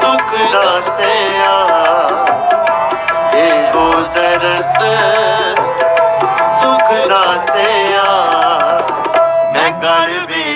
ਸੁਖ ਦਾਤਿਆ ਏਕੋ ਦਰਸ ਸੁਖ ਦਾਤਿਆ ਮੈਂ ਗਲ ਵਿੱਚ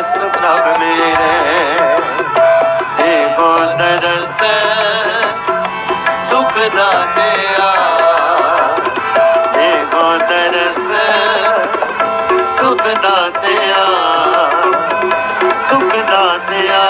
ਦੇਖੋ ਤਰਸ ਪ੍ਰਭ ਮੇਰੇ। ਦੇਖੋ ਤਰਸ ਸੁਖ ਦਾਤਿਆ ਦੇਖੋ ਦਰਸ ਸੁਖ ਦਾਤਿਆ ਸੁਖ ਦਾਤਿਆ